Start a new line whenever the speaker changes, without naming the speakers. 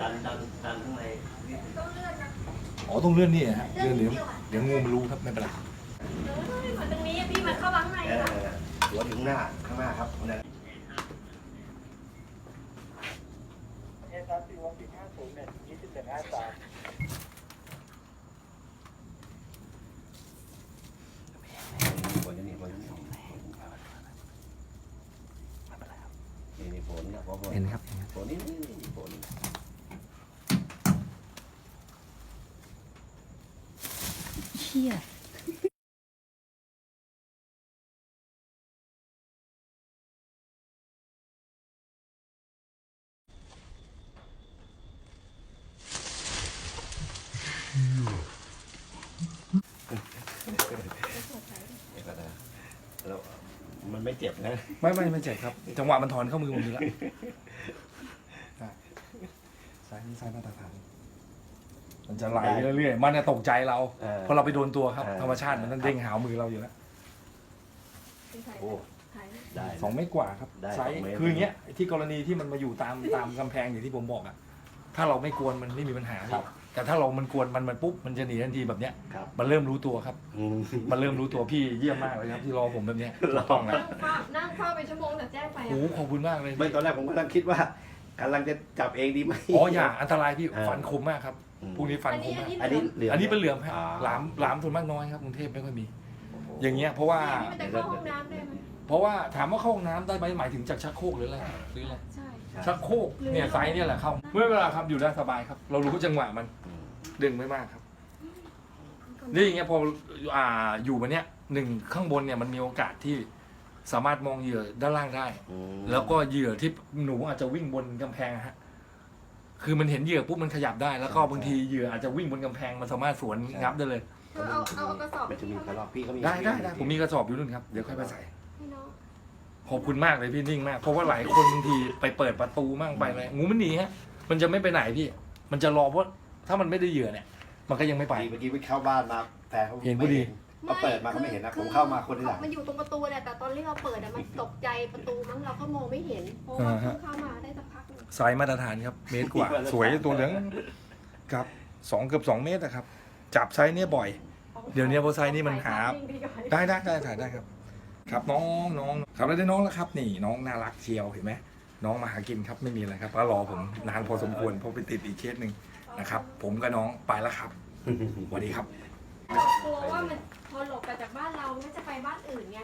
ดันดันดันข้างในนิดนึง
ต้องเลื่อนนะ
อ๋อต้องเลื่อนนี่ฮะเลื่อนเดี๋ยวเดี๋ยวงูมันรู้ครับไม่เป็นไร
เอ้ยมาตรงนี้อะพี่มันเข้ามาข้างใน
เอ
นะ
อหัวถึงหน้าข้างหน้าครับนั่น
เอสามสี่วงสี่ห้าศูนย์หนึ่งยี่สิบเจ็ดห้าสาม
หัวจะนี่หัวจะนี่นี่นี่ฝนนะเพราะฝน
เห็นครับ
ฝนนี่นี่นี่ฝน
เชี่ย
เดี๋ยวก่อนนะแล้วมันไม่เจ็บนะ
ไม่ไม่ไม่เจ็บครับ จังหวะมันถอนเข้ามือผมดีละ ได้ซ้ายนี่ซ้ายมาตรฐาน มันจะไหลเรื่อยๆ มันจะตกใจเรา
เออ
เพราะเราไปโดนตัวครับ
เออ
ธรรมชาติมันนั่นเด้งหาวมือเราอยู่แล้ว
โอ้
ถ่ายนะ
ได้
สองเมตรกว่าครับ
ได้
ไซส์
สองเมตร
คืออย่างเงี้ยที่กรณีที่มันมาอยู่ตามตามกำแพงอย่างที่ผมบอกอะถ้าเราไม่กวนมันไม่มีปัญหา
ครับ
แต่ถ้าเรามันกวนมันมันปุ๊บมันจะหนีทันทีแบบเนี้ย
ครับ
มันเริ่มรู้ตัวครับ
อืม
มันเริ่มรู้ตัวพี่เยี่ยมมากเลยครับที่รอผมแบบเนี้ยถูกต้องแล้ว
นั่งเฝ้านั่งเฝ้าไปชั่วโมงแต่แจ้งไป
โอ้
อะ
โหขอบคุณมากเลย
ไม่ตอนแรกผมกำลังคิดว่า กำลังจะจับเองดีไหม
อ๋ออย่าอันตรายพี่
เออ
ฟันคมมากครับ
อืม
พวกนี้ฟัน
อัน
ค
นี้
ม
อัน
มาก
นี้
อันนี้เหลือง
อันนี้เป็นเหลือมครับ
อ่า
หลามหลามส่วนมากน้อยครับกรุงเทพไม่ค่อยมี
โอ้โห
อย่างเงี้ยเพราะว่า
อันนี้มันจะเข้าห้องน้ำได้ไหม
เพราะว่าถามว่าเข้าห้องน้ำได้ไหมหมายถึงจากชักโครกหรืออะไรหรืออะไร
ใช่
ชักโครกเนี่ยไซส์เนี่ยแหละเข้าเมื่อเวลาครับอยู่ได้สบายครับ เรารู้จังหวะมัน
อืม
ดึงไม่มากครับนี่อย่างเงี้ยพออ่าอยู่มันเนี้ยหนึ่งข้างบนเนี่ยมันมีโอกาสที่ สามารถมองเหยื่อด้านล่างได้
อืม
แล้วก็เหยื่อที่หนูอาจจะวิ่งบนกำแพงอะฮะ คือมันเห็นเหยื่อปุ๊บมันขยับได้ แล้วก็บางทีเหยื่ออาจจะวิ่งบนกำแพงมันสามารถสวนงับได้เลย
เธอเอาเอาเอากระสอบ
มันจะมีกระรอกพี่เขามี
ได้ได้ได้ผมมีกระสอบอยู่นู่นครับ เดี๋ยวค่อยไปใส่
ให้น้อง
ขอบคุณมากเลยพี่นิ่งมาก เพราะว่าหลายคนบางทีไปเปิดประตูมั่งไปอะไรงูมันหนีฮะ มันจะไม่ไปไหนพี่ มันจะรอเพราะถ้ามันไม่ได้เหยื่อเนี่ย มันก็ยังไม่ไป
เมื่อกี้ไปเข้าบ้านมาแฟนเขา
เห็นพอดี
เขาเปิดมาเขาไม่เห็นนะผมเข้ามาคนที่หลัง
มันอยู่ตรงประตูเนี่ยแต่ตอนที่เราเปิดอะมันตกใจประตูมั้งเราก็มองไม่เห็นเพราะว่า
อ่าฮะ
เพิ่งเข้ามาได้สักพักหนึง
ไซส์มาตรฐานครับ เมตรกว่า สวยตัวเหลืองครับสองเกือบสองเมตรนะครับ จับไซส์เนี้ยบ่อย เดี๋ยวนี้พอไซส์นี่มันหา ได้ได้ได้ถ่ายได้ครับ ครับน้องน้องครับแล้วได้น้องแล้วครับ นี่น้องน่ารักเชียวเห็นไหมน้องมาหากินครับไม่มีอะไรครับก็รอผมนานพอสมควรเพราะไปติดอีกเคสหนึ่งนะครับ ผมกับน้องไปแล้วครับสวัสดีครับ
กลัวว่ามันพอหลบไปจากบ้านเรามันจะไปบ้านอื่นไง